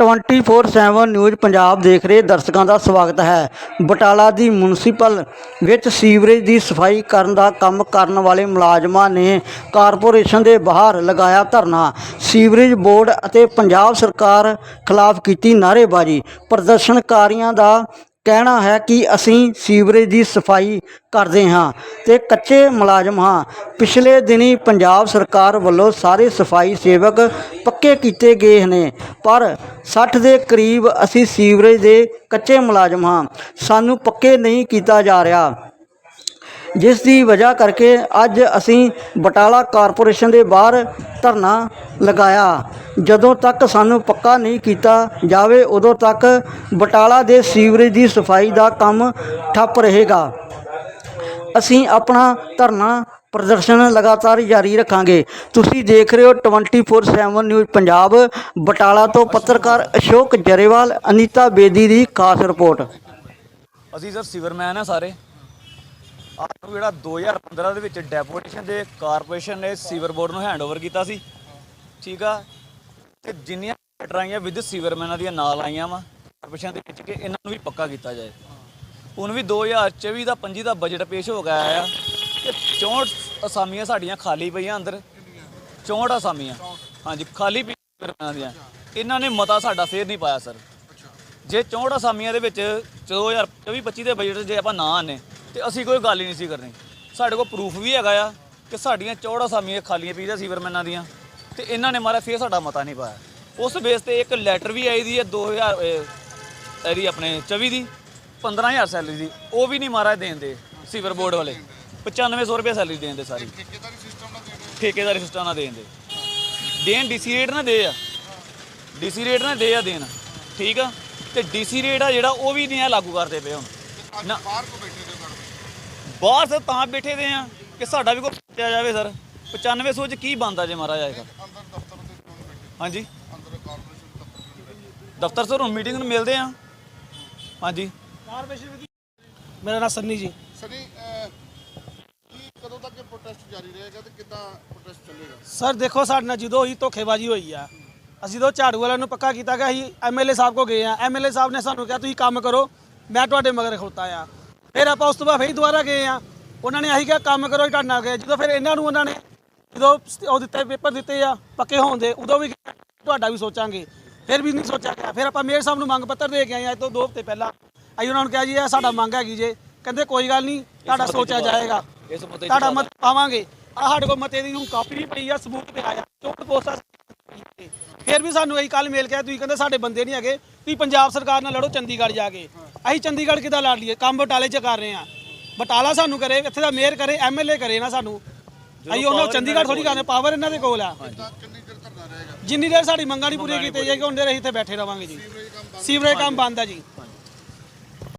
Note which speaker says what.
Speaker 1: 24/7 news Punjab ਦੇਖ ਰਹੇ ਦਰਸ਼ਕਾਂ ਦਾ ਸਵਾਗਤ ਹੈ। ਬਟਾਲਾ ਦੀ ਮਿਊਨਿਸਪਲ ਵਿੱਚ ਸੀਵਰੇਜ ਦੀ ਸਫ਼ਾਈ ਕਰਨ ਦਾ ਕੰਮ ਕਰਨ ਵਾਲੇ ਮੁਲਾਜ਼ਮਾਂ ਨੇ ਕਾਰਪੋਰੇਸ਼ਨ ਦੇ ਬਾਹਰ ਲਗਾਇਆ ਧਰਨਾ। ਸੀਵਰੇਜ ਬੋਰਡ ਅਤੇ ਪੰਜਾਬ ਸਰਕਾਰ ਖਿਲਾਫ ਕੀਤੀ ਨਾਅਰੇਬਾਜ਼ੀ। ਪ੍ਰਦਰਸ਼ਨਕਾਰੀਆਂ ਦਾ ਕਹਿਣਾ ਹੈ ਕਿ ਅਸੀਂ ਸੀਵਰੇਜ ਦੀ ਸਫ਼ਾਈ ਕਰਦੇ ਹਾਂ ਤੇ ਕੱਚੇ ਮੁਲਾਜ਼ਮ ਹਾਂ। ਪਿਛਲੇ ਦਿਨੀ ਪੰਜਾਬ ਸਰਕਾਰ ਵੱਲੋਂ ਸਾਰੇ ਸਫ਼ਾਈ ਸੇਵਕ ਪੱਕੇ ਕੀਤੇ ਗਏ ਨੇ, ਪਰ 60 ਦੇ ਕਰੀਬ ਅਸੀਂ ਸੀਵਰੇਜ ਦੇ ਕੱਚੇ ਮੁਲਾਜ਼ਮ ਹਾਂ। ਸਾਨੂੰ ਪੱਕੇ ਨਹੀਂ ਕੀਤਾ ਜਾ ਰਿਹਾ। ਜਿਸ ਦੀ ਵਜ੍ਹਾ ਕਰਕੇ ਅੱਜ ਅਸੀਂ ਬਟਾਲਾ ਕਾਰਪੋਰੇਸ਼ਨ ਦੇ ਬਾਹਰ ਧਰਨਾ ਲਗਾਇਆ। ਜਦੋਂ ਤੱਕ ਸਾਨੂੰ ਪੱਕਾ ਨਹੀਂ ਕੀਤਾ ਜਾਵੇ, ਉਦੋਂ ਤੱਕ ਬਟਾਲਾ ਦੇ ਸੀਵਰੇਜ ਦੀ ਸਫ਼ਾਈ ਦਾ ਕੰਮ ਠੱਪ ਰਹੇਗਾ। ਅਸੀਂ ਆਪਣਾ ਧਰਨਾ ਪ੍ਰਦਰਸ਼ਨ ਲਗਾਤਾਰ ਜਾਰੀ ਰੱਖਾਂਗੇ। ਤੁਸੀਂ ਦੇਖ ਰਹੇ ਹੋ 24/7 ਨਿਊਜ਼ ਪੰਜਾਬ। ਬਟਾਲਾ ਤੋਂ ਪੱਤਰਕਾਰ ਅਸ਼ੋਕ ਜਰੇਵਾਲ, ਅਨੀਤਾ ਬੇਦੀ ਦੀ ਖਾਸ ਰਿਪੋਰਟ।
Speaker 2: ਅਸੀਂ ਸਰ ਸਿਵਰਮੈਨ ਆ ਸਾਰੇ। ਆਪ ਨੂੰ ਜਿਹੜਾ 2015 ਦੇ ਵਿੱਚ ਡੈਪੂਟੇਸ਼ਨ ਦੇ ਕਾਰਪੋਰੇਸ਼ਨ ਨੇ ਸੀਵਰ ਬੋਰਡ ਨੂੰ ਹੈਂਡਓਵਰ ਕੀਤਾ ਸੀ। ਠੀਕ ਆ? ਤੇ ਜਿੰਨੀਆਂ ਟਰਾਈਆਂ ਵਿਦ ਸੀਵਰਮੈਨਾਂ ਦੀਆਂ ਨਾਲ ਆਈਆਂ ਵਾ ਕਾਰਪੋਰੇਸ਼ਨ ਦੇ ਵਿੱਚ ਕਿ ਇਹਨਾਂ ਨੂੰ ਵੀ ਪੱਕਾ ਕੀਤਾ ਜਾਏ। ਹੁਣ ਵੀ 2024 ਦਾ 25 ਦਾ ਬਜਟ ਪੇਸ਼ ਹੋ ਗਿਆ ਆ ਕਿ 64 ਅਸਾਮੀਆਂ ਸਾਡੀਆਂ ਖਾਲੀ ਪਈਆਂ ਅੰਦਰ। 64 ਅਸਾਮੀਆਂ। ਹਾਂਜੀ, ਖਾਲੀ ਪਈਆਂ ਸੀਵਰਮੈਨਾਂ ਦੀਆਂ। ਇਹਨਾਂ ਨੇ ਮਤਾ ਸਾਡਾ ਫੇਰ ਨਹੀਂ ਪਾਇਆ, ਸਰ। ਜੇ 64 ਅਸਾਮੀਆਂ ਦੇ ਵਿੱਚ 2024 25 ਦੇ ਬਜਟ 'ਚ ਜੇ ਆਪਾਂ ਨਾ ਆਨੇ, ਤੇ ਅਸੀਂ ਕੋਈ ਗੱਲ ਹੀ ਨਹੀਂ ਸੀ ਕਰਨੀ। ਸਾਡੇ ਕੋਲ ਪ੍ਰੂਫ ਵੀ ਹੈਗਾ ਆ ਕਿ ਸਾਡੀਆਂ 64 ਅਸਾਮੀਆਂ ਖਾਲੀਆਂ ਪਈਆਂ ਸੀਵਰਮੈਨਾਂ ਦੀਆਂ। ਤੇ ਇਹਨਾਂ ਨੇ ਮਾਰਾ ਫੇਰ ਸਾਡਾ ਮਤਾ ਨਹੀਂ ਪਾਇਆ। ਉਸ ਬੇਸ ਤੇ ਇੱਕ ਲੈਟਰ ਵੀ ਆਈ ਦੀ ਹੈ 2000 ਇਹ- ਇਹਦੀ ਆਪਣੇ 24 ਦੀ 15000 ਸੈਲਰੀ ਦੀ। ਉਹ ਵੀ ਨਹੀਂ ਮਾਰਾ ਦੇਣ ਦੇ ਸੀਵਰ ਬੋਰਡ ਵਾਲੇ। 9500 ਰੁਪਏ ਸੈਲਰੀ ਦੇਣ ਦੇ ਸਾਰੀ। ਠੇਕੇਦਾਰੀ ਸਿਸਟਮ ਨਾਲ ਦੇਣ ਦੇ। ਦੇਣ ਡੀਸੀ ਰੇਟ ਨਾ ਦੇ ਆ। ਡੀਸੀ ਰੇਟ ਨਾ ਦੇ ਆ ਦੇਣ। ਠੀਕ ਆ? ਤੇ ਡੀਸੀ ਰੇਟ ਆ ਜਿਹੜਾ ਉਹ ਵੀ ਨਹੀਂ ਆ ਲਾਗੂ ਕਰਦੇ ਪਏ ਹੁਣ। ਨਾ। ਬਾਹਰ ਸਰ ਤਾਂ ਬੈਠੇ ਦੇ ਆ ਕਿ ਸਾਡਾ ਵੀ ਕੋਈ ਪੁੱਛਿਆ ਜਾਵੇ ਸਰ। 9500 ਚ ਕੀ ਬੰਦਾ ਜੇ ਮਾਰਾ ਜਾਏਗਾ ਹਾਂਜੀ। ਦਫ਼ਤਰ ਸਰ ਹੁਣ ਮੀਟਿੰਗ ਨੂੰ ਮਿਲਦੇ ਆ ਹਾਂਜੀ।
Speaker 3: ਮੇਰਾ ਨਾਮ ਸੰਨੀ ਜੀ।
Speaker 4: ਸਨੀ ਕਦੋਂ ਤੱਕ ਇਹ ਪ੍ਰੋਟੈਸਟ ਜਾਰੀ ਰਹੇਗਾ ਤੇ ਕਿੱਦਾਂ ਪ੍ਰੋਟੈਸਟ ਚੱਲੇਗਾ?
Speaker 3: ਸਰ ਦੇਖੋ ਸਾਡੇ ਨਾਲ ਜਦੋਂ ਹੀ ਧੋਖੇਬਾਜ਼ੀ ਹੋਈ ਆ ਅਸੀਂ ਜਦੋਂ ਝਾੜੂ ਵਾਲਿਆਂ ਨੂੰ ਪੱਕਾ ਕੀਤਾ ਗਿਆ ਅਸੀਂ ਐਮਐਲਏ ਸਾਹਿਬ ਕੋ ਗਏ ਆ। ਐਮਐਲਏ ਸਾਹਿਬ ਨੇ ਸਾਨੂੰ ਕਿਹਾ ਤੁਸੀਂ ਕੰਮ ਕਰੋ ਮੈਂ ਤੁਹਾਡੇ ਮਗਰ ਖਲੋਤਾ ਆ। ਫਿਰ ਆਪਾਂ ਉਸ ਤੋਂ ਬਾਅਦ ਫਿਰ ਦੁਬਾਰਾ ਗਏ ਆ। ਉਹਨਾਂ ਨੇ ਆਹੀ ਕਿਹਾ ਕੰਮ ਕਰੋ ਹੀ ਤੁਹਾਡੇ ਗਏ ਜਦੋਂ ਫਿਰ ਇਹਨਾਂ ਨੂੰ ਉਹਨਾਂ ਨੇ ਜਦੋਂ ਉਹ ਦਿੱਤੇ ਪੇਪਰ ਦਿੱਤੇ ਆ ਪੱਕੇ ਹੋਣ ਦੇ ਉਦੋਂ ਵੀ ਤੁਹਾਡਾ ਵੀ ਸੋਚਾਂਗੇ। ਫਿਰ ਵੀ ਨਹੀਂ ਸੋਚਿਆ ਗਿਆ। ਫਿਰ ਆਪਾਂ ਮੇਅਰ ਸਾਹਿਬ ਨੂੰ ਮੰਗ ਪੱਤਰ ਦੇ ਕੇ ਆਏ ਆ ਅੱਜ ਤੋਂ ਦੋ ਹਫ਼ਤੇ ਪਹਿਲਾਂ। ਅਸੀਂ ਉਹਨਾਂ ਨੂੰ ਕਿਹਾ ਜੀ ਇਹ ਸਾਡਾ ਮੰਗ ਹੈਗੀ ਜੇ। ਕਹਿੰਦੇ ਕੋਈ ਗੱਲ ਨਹੀਂ ਤੁਹਾਡਾ ਸੋਚਿਆ ਜਾਏਗਾ। ਤੁਹਾਡਾ ਮਤ ਪਾਵਾਂਗੇ। ਆ ਸਾਡੇ ਕੋਲ ਮਤੇ ਦੀ ਹੁਣ ਕਾਪੀ ਵੀ ਪਈ ਆ ਸਬੂਤ ਪਿਆ ਆ ਚੋਣ ਪੋਸਟਾਂ ਫਿਰ ਵੀ ਸਾਨੂੰ ਇਹੀ ਕੱਲ ਮੇਲ ਕਿਹਾ ਤੁਸੀਂ ਕਹਿੰਦੇ ਸਾਡੇ ਬੰਦੇ ਨਹੀਂ ਹੈਗੇ। ਤੁਸੀਂ ਪੰਜਾਬ ਸਰਕਾਰ ਨਾਲ ਲੜੋ ਚੰਡੀਗੜ੍ਹ ਜਾ ਕੇ। ਅਸੀਂ ਚੰਡੀਗੜ੍ਹ ਕਿੱਦਾਂ ਲੜ ਲਈਏ? ਕੰਮ ਬਟਾਲੇ 'ਚ ਕਰ ਰਹੇ ਆ ਬਟਾਲਾ ਸਾਨੂੰ ਕਰੇ ਇੱਥੇ ਦਾ ਮੇਅਰ ਕਰੇ ਐਮਐਲਏ ਕਰੇ ਨਾ ਸਾਨੂੰ। ਅਸੀਂ ਉਹਨਾਂ ਨੂੰ ਚੰਡੀਗੜ੍ਹ ਥੋੜੀ ਕਰਨੇ ਪਾਵਰ ਇਹਨਾਂ ਦੇ ਕੋਲ ਆ ਜਿੰਨੀ ਦੇਰ ਸਾਡੀ ਮੰਗਾਂ ਨਹੀਂ ਪੂਰੀਆਂ ਕੀਤੀਆਂ ਜਾਏਗੀ ਉਹਨਾਂ ਦੇਰ ਅਸੀਂ ਇੱਥੇ ਬੈਠੇ ਰਵਾਂਗੇ ਜੀ। ਸੀਵਰੇਜ ਕੰਮ ਬੰਦ ਆ ਜੀ।